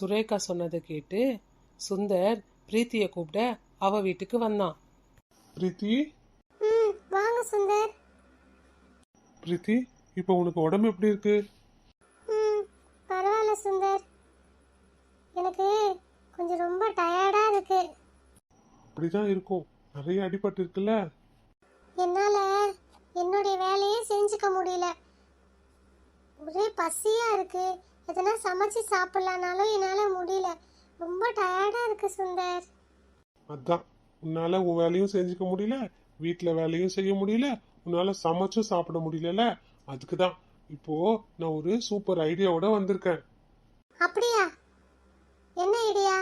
சுரேகா சொன்னதை கேட்டு சுந்தர் பிரீத்தியை கூப்பிட அவ வீட்டுக்கு வந்தான். பிரீத்தி? ம் வாங்க சுந்தர். பிரீத்தி இப்போ உனக்கு உடம்பு எப்படி இருக்கு? பரவாயில்ல சுந்தர். எனக்கு கொஞ்சம் ரொம்ப டயர்டாக இருக்கு. அப்படிதான் இருக்கும். நிறைய அடிபட்டு இருக்குல்ல? என்னால் என்னுடைய வேலையே செஞ்சுக்க முடியல. ஒரே பசியாக இருக்கு. எதனா சமைச்சு சாப்பிட்லானாலும் என்னால் முடியல. ரொம்ப டயர்டாக இருக்கு சுந்தர். அதான். உன்னால உன் வேலையும் செஞ்சுக்க முடியல வீட்ல வேலையும் செய்ய முடியல உன்னால சமைச்சும் சாப்பிட முடியல அதுக்கு தான் இப்போ நான் ஒரு சூப்பர் ஐடியாவோட வந்திருக்கேன். அப்படியா? என்ன ஐடியா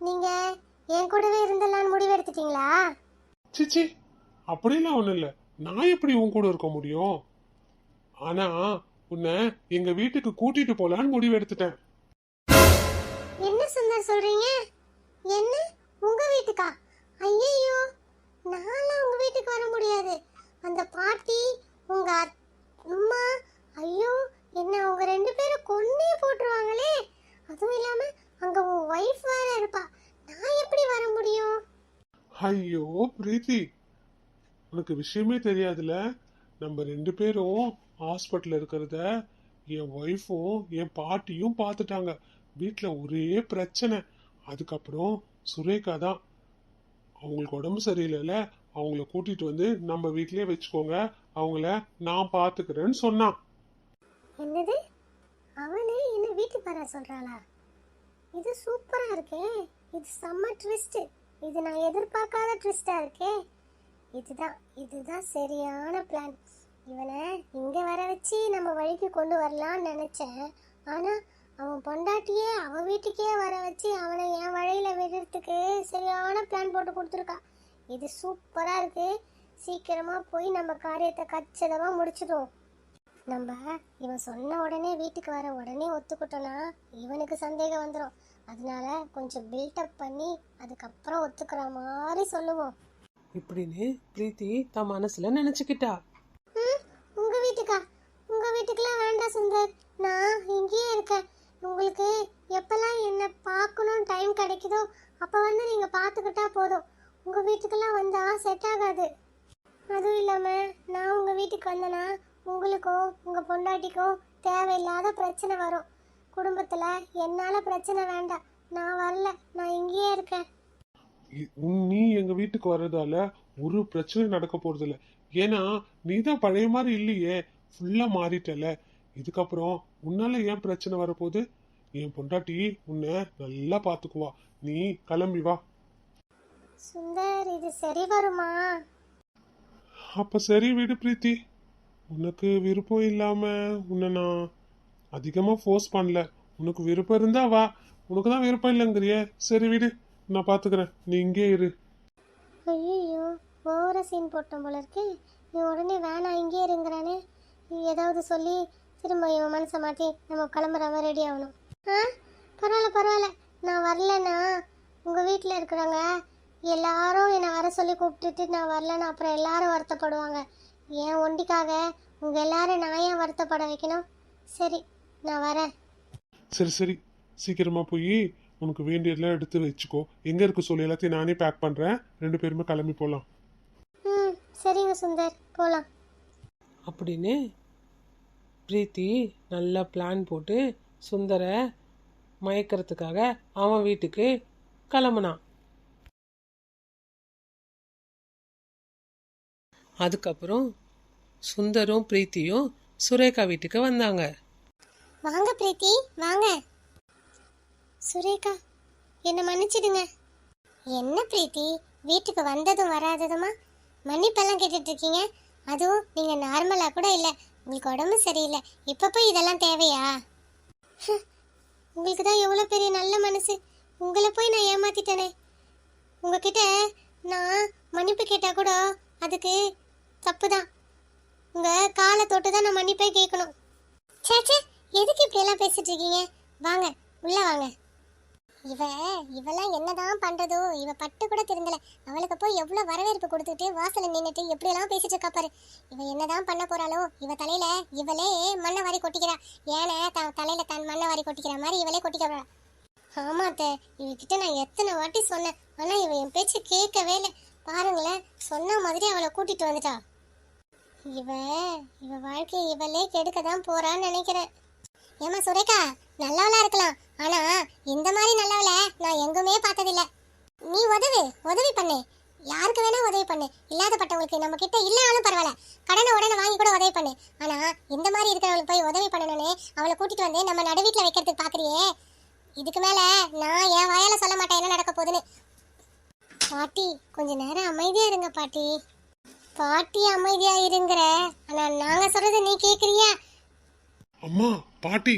நீங்கள் என் கூடவே இருந்துடலான்னு முடிவு எடுத்துட்டீங்களா சிச்சி அப்படிலாம் ஒண்ணும் இல்ல. நான் எப்படி உன் கூட இருக்க முடியும்? ஆனா உன்னை எங்க வீட்டுக்கு கூட்டிட்டு போலான்னு முடிவு எடுத்துட்டேன். என்ன சுந்தர் சொல்றீங்க? என்ன? உங்க வீட்டுக்கா? ஐயோ நான்லாம் உங்க வீட்டுக்கு வர முடியாது. அந்த பாட்டி உங்க அம்மா ஐயோ என்ன அவங்க ரெண்டு பேரும் கொன்னே போட்டுருவாங்களே. அதுவும் இல்லாம அங்க உன் ஒய்ஃப் வேற இருப்பா. நான் எப்படி வர முடியும்? ஐயோ பிரீத்தி. உனக்கு விஷயமே தெரியாதுல நம்ம ரெண்டு பேரும் ஹாஸ்பிட்டல் இருக்கிறத என் ஒய்ஃபும் என் பாட்டியும் பார்த்துட்டாங்க. வீட்டில் ஒரே பிரச்சனை. அதுக்கப்புறம் சுரேகா தான். அவங்களுக்கு உடம்பு சரியில்லைல்ல அவங்கள கூட்டிட்டு வந்து நம்ம வீட்லயே வச்சுக்கோங்க. அவங்கள நான் பாத்துக்கிறேன்னு சொன்னான். என்னது? அவளே என்ன வீட்டுக்கு வர சொல்றாளா? இது சூப்பரா இருக்கே. இது செம்ம ட்விஸ்ட் இது நான் எதிர்பார்க்காத ட்விஸ்டா இருக்கே. இதுதான் இதுதான் சரியான பிளான் இவனை இங்கே வர வச்சு நம்ம வழிக்கு கொண்டு வரலாம்னு நினச்சேன். ஆனால் அவன் பொண்டாட்டியே அவன் வீட்டுக்கே வர வச்சு அவனை என் வழியில் விடுறதுக்கு சரியான பிளான் போட்டு கொடுத்துருக்கா. இது சூப்பராக இருக்குது சீக்கிரமாக போய் நம்ம காரியத்தை கச்சிதமாக முடிச்சிடுவோம். நம்ம இவன் சொன்ன உடனே வீட்டுக்கு வர உடனே ஒத்துக்கிட்டோன்னா இவனுக்கு சந்தேகம் வந்துடும் அதனால கொஞ்சம் பில்டப் பண்ணி அதுக்கப்புறம் ஒத்துக்கிற மாதிரி சொல்லுவோம். இப்படின்னு பிரீத்தி தன் மனசில் நினச்சிக்கிட்டா. வீட்டுக்கெல்லாம் வேண்டாம் சுந்தர். நான் இங்கேயே இருக்கேன். உங்களுக்கு எப்பெல்லாம் என்ன பார்க்கணும் டைம் கிடைக்குதோ அப்போ வந்து நீங்கள் பார்த்துக்கிட்டா போதும். உங்கள் வீட்டுக்கெல்லாம் வந்தால் செட் ஆகாது. அதுவும் இல்லாமல் நான் உங்கள் வீட்டுக்கு வந்தேன்னா உங்களுக்கும் உங்கள் பொண்டாட்டிக்கும் தேவையில்லாத பிரச்சனை வரும். குடும்பத்தில் என்னால் பிரச்சனை வேண்டாம். நான் வரல. நான் இங்கேயே இருக்கேன். நீ எங்கள் வீட்டுக்கு வர்றதால ஒரு பிரச்சனையும் நடக்க போகிறதில்ல ஏன்னா நீ தான் பழைய மாதிரி இல்லையே. ஃபுல்லா மாறிட்டல இதுக்கப்புறம் உன்னால ஏன் பிரச்சனை வரப்போகுது? என் பொண்டாட்டி உன்னை நல்லா பாத்துக்குவா. நீ கிளம்பி வா. சுந்தர் இது சரி வருமா? அப்ப சரி விடு பிரீத்தி. உனக்கு விருப்பம் இல்லாம உன்னை நான் அதிகமா ஃபோர்ஸ் பண்ணல. உனக்கு விருப்பம் இருந்தா வா. உனக்கு தான் விருப்பம் இல்லைங்கிறியே. சரி விடு நான் பாத்துக்கிறேன். நீ இங்கே இரு. ஐயோ ஓவர சீன் போட்டோம் போல இருக்கு. நீ உடனே வேணாம் இங்கே இருங்கிறானே. ஏதாவது சொல்லி திரும்ப இவன் மனசை மாற்றி நம்ம கிளம்புற மாதிரி ரெடி ஆகணும். ஆ? பரவாயில்ல பரவாயில்ல. நான் வரலன்னா உங்கள் வீட்டில் இருக்கிறவங்க எல்லாரும் என்னை வர சொல்லி கூப்பிட்டுட்டு நான் வரலன்னா அப்புறம் எல்லாரும் வருத்தப்படுவாங்க. ஏன் ஒண்டிக்காக? உங்கள் எல்லாரும் நான் ஏன் வருத்தப்பட வைக்கணும்? சரி நான் வரேன். சரி சரி. சீக்கிரமா போய் உனக்கு வேண்டியதெல்லாம் எடுத்து வச்சுக்கோ. எங்க இருக்கு சொல்லி? எல்லாத்தையும் நானே பேக் பண்றேன். ரெண்டு பேருமே கிளம்பி போலாம். ம் சரிங்க சுந்தர். போகலாம் அப்படின்னு பிரீத்தி நல்லா பிளான் போட்டு சுந்தரை மயக்கிறதுக்காக அவன் வீட்டுக்கு கிளம்புனான். அதுக்கப்புறம் சுந்தரும் பிரீத்தியும் சுரேகா வீட்டுக்கு வந்தாங்க. வாங்க பிரீத்தி வாங்க. சுரேகா என்னை மன்னிச்சிடுங்க. என்ன பிரீத்தி வீட்டுக்கு வந்ததும் வராததுமா? மன்னிப்பெல்லாம் கேட்டுட்டு இருக்கீங்க. அதுவும் நீங்க நார்மலா கூட இல்லை. உங்களுக்கு உடம்பு சரியில்லை. இப்போ போய் இதெல்லாம் தேவையா? உங்களுக்கு தான் எவ்வளோ பெரிய நல்ல மனசு. உங்களை போய் நான் ஏமாத்திட்டேனே. உங்ககிட்ட நான் மன்னிப்பு கேட்டால் கூட அதுக்கு தப்பு தான் உங்கள் காலை தொட்டு தான் நான் மன்னிப்பே கேட்கணும். சேச்சே எதுக்கு இப்படியெல்லாம் பேசிட்டு இருக்கீங்க? வாங்க உள்ளே வாங்க. இவ இவெல்லாம் என்னதான் பண்றதோ இவ பட்டு கூட தெரிஞ்சல அவளுக்கு போய் எவ்வளவு வரவேற்பு கொடுத்துட்டு வாசல்ல நின்னுட்டு எப்படி எல்லாம் பேசிட்டு இருக்கா பாரு. இவ என்னதான் பண்ண போறாளோ இவ தலையில இவளே மண்ணை வாரி கொட்டிக்கிறா. ஏன தன் தலையில தன் மண்ணை வாரி கொட்டிக்கிற மாதிரி இவளே கொட்டிக்கிறா ஆமா அத்தை இவகிட்ட நான் எத்தனை வாட்டி சொன்னேன். ஆனா இவ என் பேச்சு கேட்கவே இல்லை. பாருங்களேன் சொன்ன மாதிரி அவளை கூட்டிட்டு வந்துட்டா. இவ இவ வாழ்க்கையை இவளே கெடுக்க தான் போறான்னு நினைக்கிறேன். ஏமா சுரேகா நல்லவளா இருக்கலாம். இந்த மாதிரி நல்லவள நான் எங்குமே பார்த்ததில்ல. நீ உதவு உதவி பண்ணு. யாருக்கு வேணா உதவி பண்ணு. இல்லாதப்பட்டவங்களுக்கு நம்ம கிட்ட இல்லைனாலும் பரவாயில்ல. கடனை உடனே வாங்கி கூட உதவி பண்ணு. ஆனா இந்த மாதிரி இருக்கிறவங்களுக்கு போய் உதவி பண்ணணும்னு அவளை கூட்டிட்டு வந்து நம்ம நடுவீட்டில் வைக்கிறதுக்கு பாக்குறியே இதுக்கு மேல நான் என் வாயால சொல்ல மாட்டேன். என்ன நடக்க போகுதுன்னு. பாட்டி கொஞ்ச நேரம் அமைதியா இருங்க பாட்டி. பாட்டி அமைதியா இருங்கிற. ஆனா நாங்க சொல்றது நீ கேக்குறியா? அம்மா பாட்டி.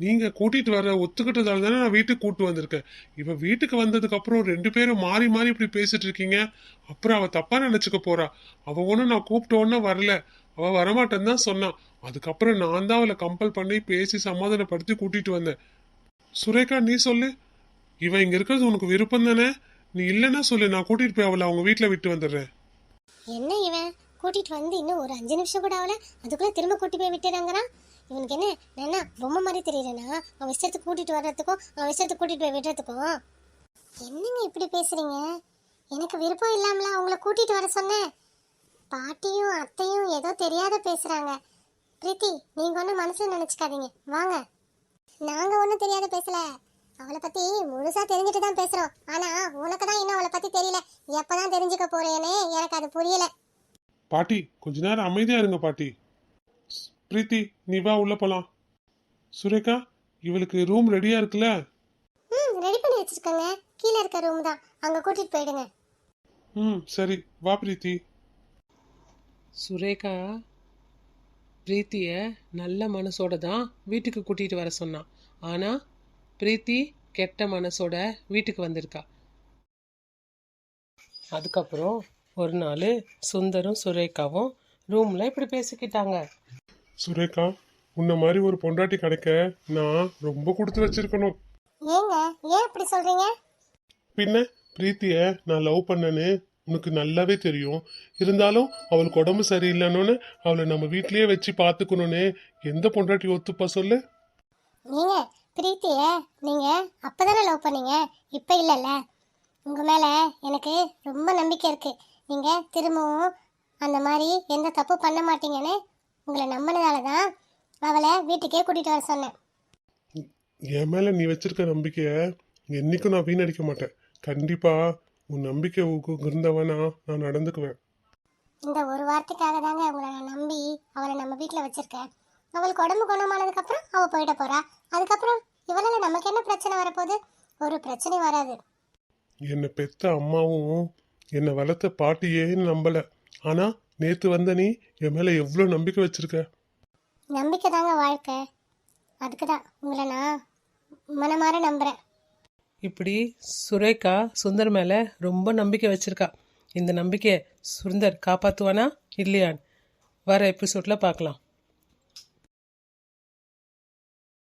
நீங்க கூட்டிட்டு வர ஒத்துக்கிட்டதால தானே நான் வீட்டுக்கு கூட்டு வந்திருக்கேன். இவ வீட்டுக்கு வந்ததுக்கு அப்புறம் ரெண்டு பேரும் மாறி மாறி இப்படி பேசிட்டு இருக்கீங்க. அப்புறம் அவ தப்பா நினைச்சுக்க போறா. அவ ஒன்னும் நான் கூப்பிட்ட உடனே வரல. அவ வரமாட்டேன்னு தான் சொன்னான் அதுக்கப்புறம் நான் தான் அவளை கம்பல் பண்ணி பேசி சமாதானப்படுத்தி கூட்டிட்டு வந்தேன். சுரேகா நீ சொல்லு. இவ இங்க இருக்கிறது உனக்கு விருப்பம் தானே? நீ இல்லைன்னா சொல்லு. நான் கூட்டிட்டு போய் அவளை அவங்க வீட்டுல விட்டு வந்துடுறேன். என்ன இவன்? கூட்டிட்டு வந்து இன்னும் ஒரு அஞ்சு நிமிஷம் கூட ஆகல. அதுக்குள்ள திரும்ப கூட்டி போய் விட்டுறாங்கிறான் இவனுக்கு என்ன நான் என்ன பொம்மை மாதிரி தெரியலனா அவன் இஷ்டத்துக்கு கூட்டிட்டு வர்றதுக்கும் அவன் இஷ்டத்துக்கு கூட்டிட்டு போய் விடுறதுக்கும்? என்னங்க இப்படி பேசுறீங்க? எனக்கு விருப்பம் இல்லாமல அவங்கள கூட்டிட்டு வர சொன்னேன். பாட்டியும் அத்தையும் ஏதோ தெரியாத பேசுறாங்க. பிரீத்தி நீங்க ஒன்றும் மனசுல நினைச்சுக்காதீங்க. வாங்க. நாங்க ஒன்றும் தெரியாத பேசல. அவளை பத்தி முழுசா தெரிஞ்சுட்டு தான் பேசுறோம். ஆனா உனக்கு தான் இன்னும் அவளை பத்தி தெரியல. எப்பதான் தெரிஞ்சுக்க போறேன்னு எனக்கு அது புரியல. பாட்டி கொஞ்ச நேரம் அமைதியா இருங்க பாட்டி. பிரீத்தி நீ வா உள்ள போலாம். சுரேகா இவளுக்கு ரூம் ரெடியா இருக்குல்ல? ம் ரெடி பண்ணி வச்சிருக்கேங்க. கீழே இருக்க ரூம் தான். அங்க கூட்டிட்டு போயிடுங்க. ம் சரி. வா பிரீத்தி. சுரேகா பிரீத்திய நல்ல மனசோட தான் வீட்டுக்கு கூட்டிட்டு வர சொன்னான். ஆனா பிரீத்தி கெட்ட மனசோட வீட்டுக்கு வந்திருக்கா. அதுக்கப்புறம் ஒரு நாள் சுந்தரும் சுரேகாவும் ரூம்ல இப்படி பேசிக்கிட்டாங்க. சுரேகா உன்ன மாதிரி ஒரு பொண்டாட்டி கிடைக்க நான் ரொம்ப கொடுத்து வச்சிருக்கணும். ஏங்க ஏன் அப்படி சொல்றீங்க? பின்ன பிரீத்திய நான் லவ் பண்ணேன்னு உனக்கு நல்லாவே தெரியும். இருந்தாலும் அவளுக்கு உடம்பு சரியில்லைன்னு அவளை நம்ம வீட்லயே வச்சு பார்த்துக்கணும்னு எந்த பொண்டாட்டி ஒத்துப்பா சொல்லு? நீங்க பிரீத்திய நீங்க அப்பதானே லவ் பண்ணீங்க? இப்ப இல்லைல்ல. உங்க மேல எனக்கு ரொம்ப நம்பிக்கை இருக்கு. நீங்க திரும்பவும் அந்த மாதிரி எந்த தப்பு பண்ண மாட்டீங்கன்னு உங்களை நம்பினதால தான் அவளை வீட்டுக்கே கூட்டிட்டு வர சொன்னேன். என் மேல நீ வச்சிருக்க நம்பிக்கைய என்னைக்கும் நான் வீணடிக்க மாட்டேன். கண்டிப்பா உன் நம்பிக்கை உ- இருந்தவனா நான் நடந்துக்குவேன். இந்த ஒரு வார்த்தைக்காக தாங்க உங்களை நான் நம்பி அவளை நம்ம வீட்டில் வச்சிருக்கேன். அவளுக்கு உடம்பு குணமானதுக்கு அப்புறம் அவ போயிட போறா. அதுக்கப்புறம் இவளால நமக்கு என்ன பிரச்சனை வரப்போகுது? ஒரு பிரச்சனையும் வராது. என்னை பெத்த அம்மாவும் என்னை வளர்த்த பாட்டியே நம்பல. ஆனா நேத்து வந்த நீ என் மேல எவ்வளவு நம்பிக்கை வச்சிருக்க? நம்பிக்கை தாங்க வாழ்க்கை. அதுக்கு தான் உங்களை நான் மனமாற நம்புறேன். இப்படி சுரேகா சுந்தர் மேல ரொம்ப நம்பிக்கை வச்சிருக்கா. இந்த நம்பிக்கையை சுந்தர் காப்பாத்துவானா இல்லையான்னு வர எபிசோட்ல பார்க்கலாம்.